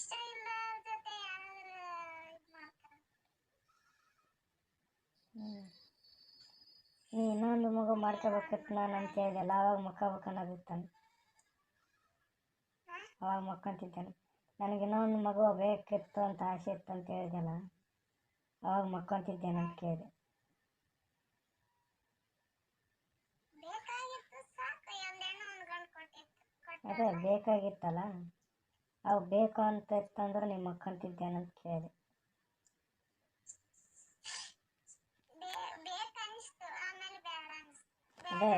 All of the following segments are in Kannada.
ಇಷ್ಟ ಇಲ್ಲ ಜೊತೆ ಯಾರಾದ್ರೂ ಇದ್ ಮಾಡ್ತಾರ ಹ್ಞೂ ನೀ ಇನ್ನೊಂದು ಮಗು ಮಾಡ್ಕೋಬೇಕಿತ್ತು ನಾನು ಅಂತ ಹೇಳಿದೆಲ್ಲ ಅವಾಗ ಮಕ್ಕಬೇಕನ್ನೋದಿತ್ತಾನೆ ಅವಾಗ ಮಕ್ಕೊಂತಿದ್ದಾನೆ ನನಗೆ ಇನ್ನೊಂದು ಮಗು ಬೇಕಿತ್ತು ಅಂತ ಆಸೆ ಇತ್ತು ಅಂತ ಹೇಳಿದೆಲ್ಲ ಅವಾಗ ಮಕ್ಕಂತಿದ್ದೇನೆ ಅಂತ ಕೇಳಿದೆ. ಬೇಕಾಗಿತ್ತು ಸಾಕು ಒಂದ್ ಹೆಣ್ಣು ಒಂದ್ ಗಂಡು ಕೊಟ್ಟಿತ್ತು ಅದೇ ಬೇಕಾಗಿತ್ತಲ್ಲ. ಅವು ಬೇಕು ಅಂತ ಇತ್ತಂದ್ರೆ ನಿಮ್ಮ ಮಕ್ಕಂತಿದ್ದೇನೆ ಅಂತ ಕೇಳಿದೆ ಅದೇ.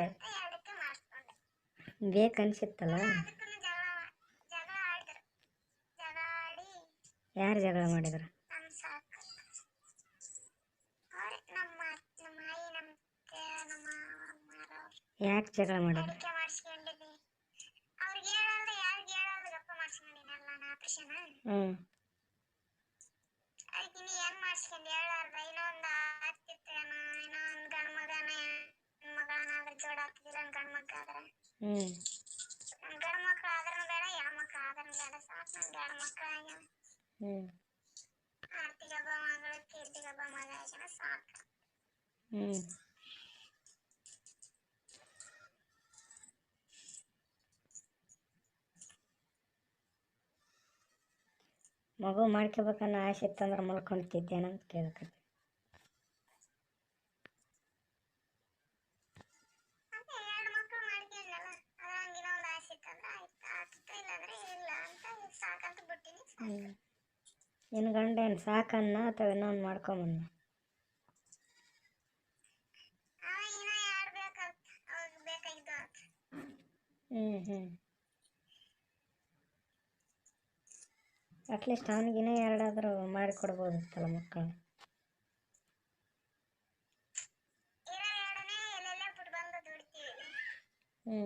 ಬೇಕನ್ಸಿತ್ತಲ್ಲ ಯಾರು ಜಗಳ ಮಾಡಿದ್ರು? ಯಾಕೆ ಜಗಳ ಮಾಡಿದ್ರು? ಆಪರೇಷನ್ ಹ್ಞೂ ನೀ ಹೆಂಗ್ ಮಾಡಿಸ್ಕೊಂಡು ಹೇಳಾರ್ದ ಇನ್ನೊಂದ್ ಹತ್ತಿತ್ತು ಇನ್ನೊಂದ್ ಗಂಡು ಮಗನ ಮಗಳನ್ನಾದ್ರೆ ಜೋಡ ಹಾಕ್ತಿಲ್ಲ ಗಂಡು ಮಗ ಆದ್ರೆ. ಹ್ಮ್. ನನ್ ಗಂಡು ಮಕ್ಳು ಆದ್ರೂ ಬೇಡ ಹೆಣ್ಣು ಮಕ್ಳು ಆದ್ರೂ ಬೇಡ ಸಾಕು ಮಕ್ಳು ಆಗ್ಯಾವ ಹ್ಞೂ ಆರ್ತಿಗೆ ಹಬ್ಬ ಮಗಳು ಕೀರ್ತಿಗೆ ಮಗ ಆಗ್ಯಾನ ಸಾಕು. ಹ್ಞೂ ಮಗು ಮಾಡ್ಕೋಬೇಕನ್ನೋ ಆಸೆ ಇತ್ತಂದ್ರೆ ಮಲ್ಕೊಂತಿದ್ದೇನೆ ಅಂತ ಕೇಳ್ಕತ್ತೆ. ನಿನ್ನ ಗಂಡ ಏನು ಸಾಕನ್ನ ಅಥವಾ ಇನ್ನೊಂದು ಮಾಡ್ಕೊಂಬನ್ನ ಹ್ಞೂ ಹ್ಞೂ ಅಟ್ಲೀಸ್ಟ್ ಅವನಿಗಿನ್ನ ಎರಡಾದರೂ ಮಾಡಿಕೊಡ್ಬೋದಿತ್ತಲ್ಲ ಮಕ್ಕಳು. ಹ್ಞೂ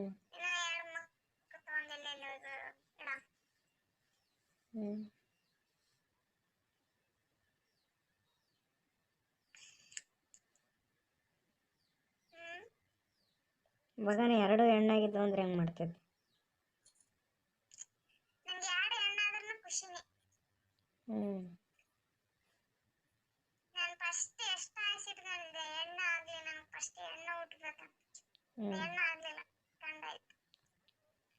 ಹ್ಞೂ ಹ್ಮ್. ಮಗನ ಎರಡು ಹೆಣ್ಣಾಗಿದ್ದು ಅಂದ್ರೆ ಹೆಂಗೆ ಮಾಡ್ತಿದ್ದೆ ನಂಗೆ ಎರಡು ಹೆಣ್ಣಾದ್ರೂ ಖುಷಿನೇ ಹ್ಞೂ ನಾನು ಫಸ್ಟ್ ಎಷ್ಟು ಆಸೆ ಇಟ್ಕೊಂಡಿದ್ದೆ ಹೆಣ್ಣು ಆಗ್ಲಿ ನಂಗೆ ಫಸ್ಟ್ ಹೆಣ್ಣು ಹುಟ್ಬೇಕಂತ ಹ್ಞೂ ಹೆಣ್ಣು ಆಗ್ಲಿಲ್ಲ ಗಂಡಾಯ್ತು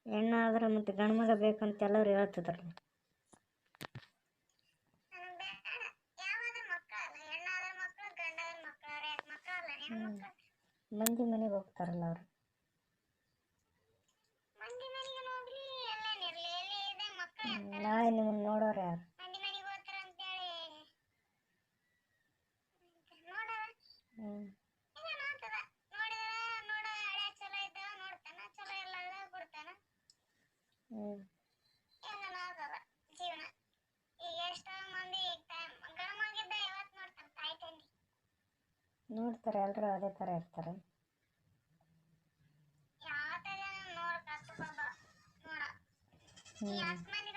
ಹೆಣ್ಣಾದ್ರೆ ಮತ್ತು ಗಂಡು ಮಗ ಬೇಕಂತ ಎಲ್ಲರೂ ಹೇಳ್ತಿದ್ರು. ಹೆಣ್ಣು ಮಂದಿ ಮನೆಗೆ ಹೋಗ್ತಾರಲ್ಲ ಅವರು ಮಂದಿ ಮನೆಗೆ ಹೋಗ್ಲಿ ಎಲ್ಲೇನಿರ್ಲಿ ಎಲ್ಲಿ ಇದೆ ಮಕ್ಕಳು ಇರ್ತಾರೆ ನಾಳೆ ನಿಮ್ಮನ್ನು ನೋಡೋರು ಯಾರು ಮಂದಿ ಮನೆಗೆ ಹೋಗ್ತಾರ ಅಂತೇಳಿ ನೋಡವ ಹ್ಞೂ ಈಗ ನೋಡ್ತದ ನೋಡಿದ್ರೆ ನೋಡ ಹಳೆ ಚಲೋ ಇದ್ದಾವ ನೋಡ್ತಾನ ಚಲೋ ಇಲ್ಲ ಬಿಡ್ತಾನ ಹ್ಞೂ ಹೆಂಗ ನೋಡ್ತದ ಜೀವನ. ಈಗ ಎಷ್ಟೋ ಮಂದಿ ಟೈಮ್ ಗಂಡ ಮಗಿದ್ದ ಯಾವತ್ತು ನೋಡ್ತಾರೆ? ತಾಯಿ ತಂದಿ ನೋಡ್ತಾರೆ. ಎಲ್ಲರೂ ಅದೇ ತರ ಇರ್ತಾರೆ. ಯಾವ ತರ ನೋಡ್ ಕತ್ತೊಬ್ಬ ನೋಡ. ಈ ಹತ್ತು ಮಂದಿ